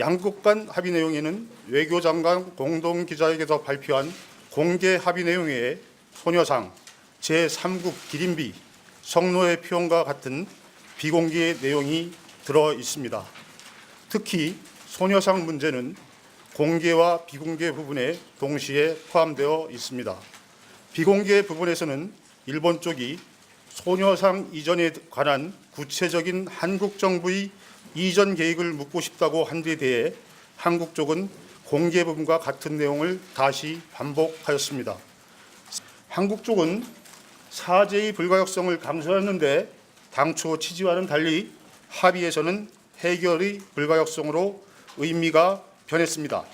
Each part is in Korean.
양국 간 합의 내용에는 외교장관 공동기자회견에서 발표한 공개 합의 내용에 소녀상, 제3국 기린비, 성노예 표현과 같은 비공개 내용이 들어 있습니다. 특히 소녀상 문제는 공개와 비공개 부분에 동시에 포함되어 있습니다. 비공개 부분에서는 일본 쪽이 소녀상 이전에 관한 구체적인 한국 정부의 이전 계획을 묻고 싶다고 한 데 대해 한국 쪽은 공개 부분과 같은 내용을 다시 반복하였습니다. 한국 쪽은 사죄의 불가역성을 강조했는데 당초 취지와는 달리 합의에서는 해결의 불가역성으로 의미가 변했습니다.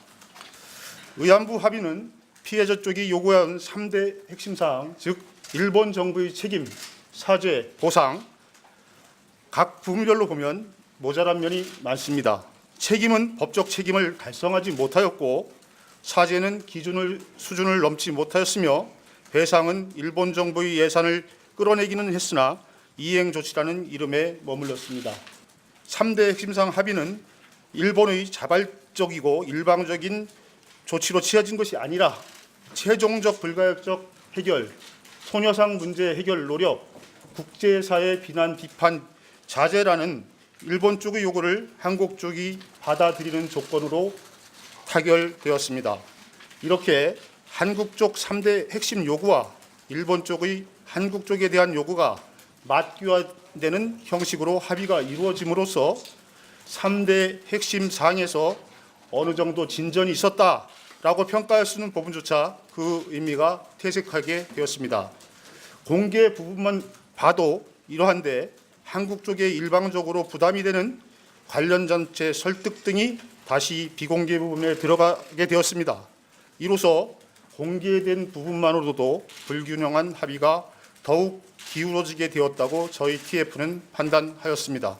의안부 합의는 피해자 쪽이 요구한 3대 핵심 사항, 즉 일본 정부의 책임, 사죄, 보상 각 부분별로 보면 모자란 면이 많습니다. 책임은 법적 책임을 달성하지 못하였고 사죄는 기준을 수준을 넘지 못하였으며 배상은 일본 정부의 예산을 끌어내기는 했으나 이행 조치라는 이름에 머물렀습니다. 3대 핵심상 합의는 일본의 자발적이고 일방적인 조치로 취해진 것이 아니라 최종적 불가역적 해결, 소녀상 문제 해결 노력, 국제사회 비난 비판 자제라는 일본 쪽의 요구를 한국 쪽이 받아들이는 조건으로 타결되었습니다. 이렇게 한국 쪽 3대 핵심 요구와 일본 쪽의 한국 쪽에 대한 요구가 맞교화되는 형식으로 합의가 이루어짐으로써 3대 핵심 사항에서 어느 정도 진전이 있었다라고 평가할 수 있는 부분조차 그 의미가 퇴색하게 되었습니다. 공개 부분만 봐도 이러한데 한국 쪽에 일방적으로 부담이 되는 관련 단체 설득 등이 다시 비공개 부분에 들어가게 되었습니다. 이로써 공개된 부분만으로도 불균형한 합의가 더욱 기울어지게 되었다고 저희 TF는 판단하였습니다.